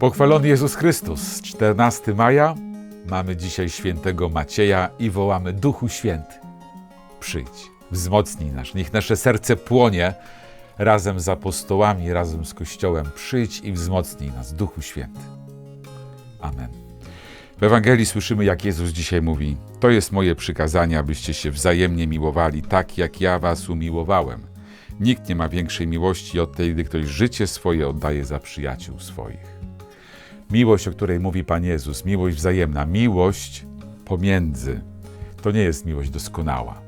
Pochwalony Jezus Chrystus. 14 maja mamy dzisiaj świętego Macieja i wołamy Duchu Święty. Przyjdź, wzmocnij nas. Niech nasze serce płonie razem z apostołami, razem z Kościołem. Przyjdź i wzmocnij nas, Duchu Święty. Amen. W Ewangelii słyszymy, jak Jezus dzisiaj mówi: To jest moje przykazanie, abyście się wzajemnie miłowali, tak jak ja was umiłowałem. Nikt nie ma większej miłości od tej, gdy ktoś życie swoje oddaje za przyjaciół swoich. Miłość, o której mówi Pan Jezus, miłość wzajemna, miłość pomiędzy, to nie jest miłość doskonała.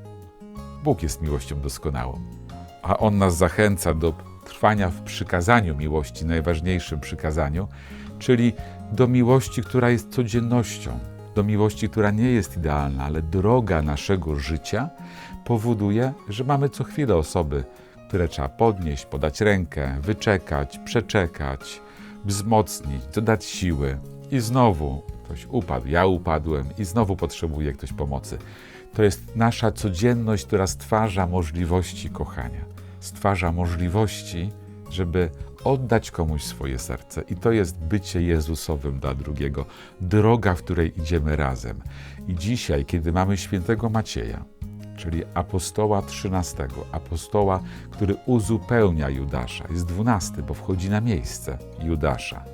Bóg jest miłością doskonałą, a On nas zachęca do trwania w przykazaniu miłości, najważniejszym przykazaniu, czyli do miłości, która jest codziennością, do miłości, która nie jest idealna, ale droga naszego życia powoduje, że mamy co chwilę osoby, które trzeba podnieść, podać rękę, wyczekać, przeczekać, wzmocnić, dodać siły. I znowu ktoś upadł, ja upadłem i znowu potrzebuje ktoś pomocy. To jest nasza codzienność, która stwarza możliwości kochania, stwarza możliwości, żeby oddać komuś swoje serce. I to jest bycie Jezusowym dla drugiego, droga, w której idziemy razem. I dzisiaj, kiedy mamy świętego Macieja, czyli apostoła trzynastego, apostoła, który uzupełnia Judasza, jest dwunasty, bo wchodzi na miejsce Judasza.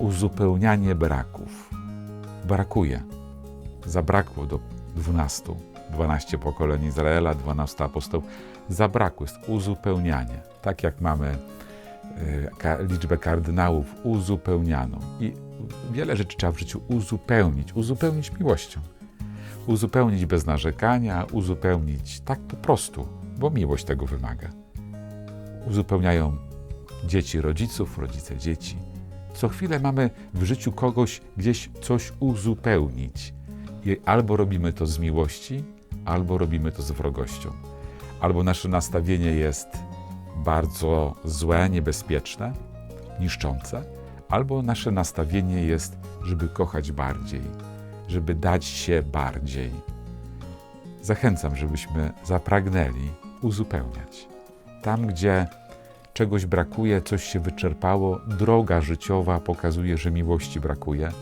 Uzupełnianie braków. Brakuje. Zabrakło do dwunastu. Dwanaście pokoleń Izraela, dwanastu apostołów. Zabrakło, jest uzupełnianie. Tak jak mamy ka- liczbę kardynałów uzupełnianą. I wiele rzeczy trzeba w życiu uzupełnić, uzupełnić miłością uzupełnić bez narzekania, uzupełnić tak po prostu, bo miłość tego wymaga. Uzupełniają dzieci rodziców, rodzice dzieci. Co chwilę mamy w życiu kogoś gdzieś coś uzupełnić. I albo robimy to z miłości, albo robimy to z wrogością. Albo nasze nastawienie jest bardzo złe, niebezpieczne, niszczące, albo nasze nastawienie jest, żeby kochać bardziej, żeby dać się bardziej. Zachęcam, żebyśmy zapragnęli uzupełniać. Tam, gdzie czegoś brakuje, coś się wyczerpało, droga życiowa pokazuje, że miłości brakuje.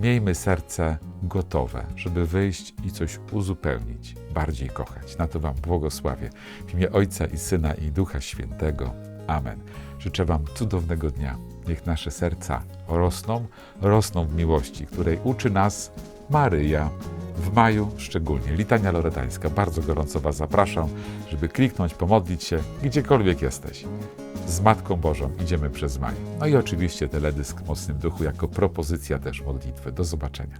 Miejmy serce gotowe, żeby wyjść i coś uzupełnić, bardziej kochać. Na to Wam błogosławię. W imię Ojca i Syna i Ducha Świętego. Amen. Życzę Wam cudownego dnia. Niech nasze serca rosną, rosną w miłości, której uczy nas Maryja. W maju szczególnie. Litania Loretańska. Bardzo gorąco Was zapraszam, żeby kliknąć, pomodlić się, gdziekolwiek jesteś. Z Matką Bożą idziemy przez maj. No i oczywiście teledysk Mocnym Duchu jako propozycja też modlitwy. Do zobaczenia.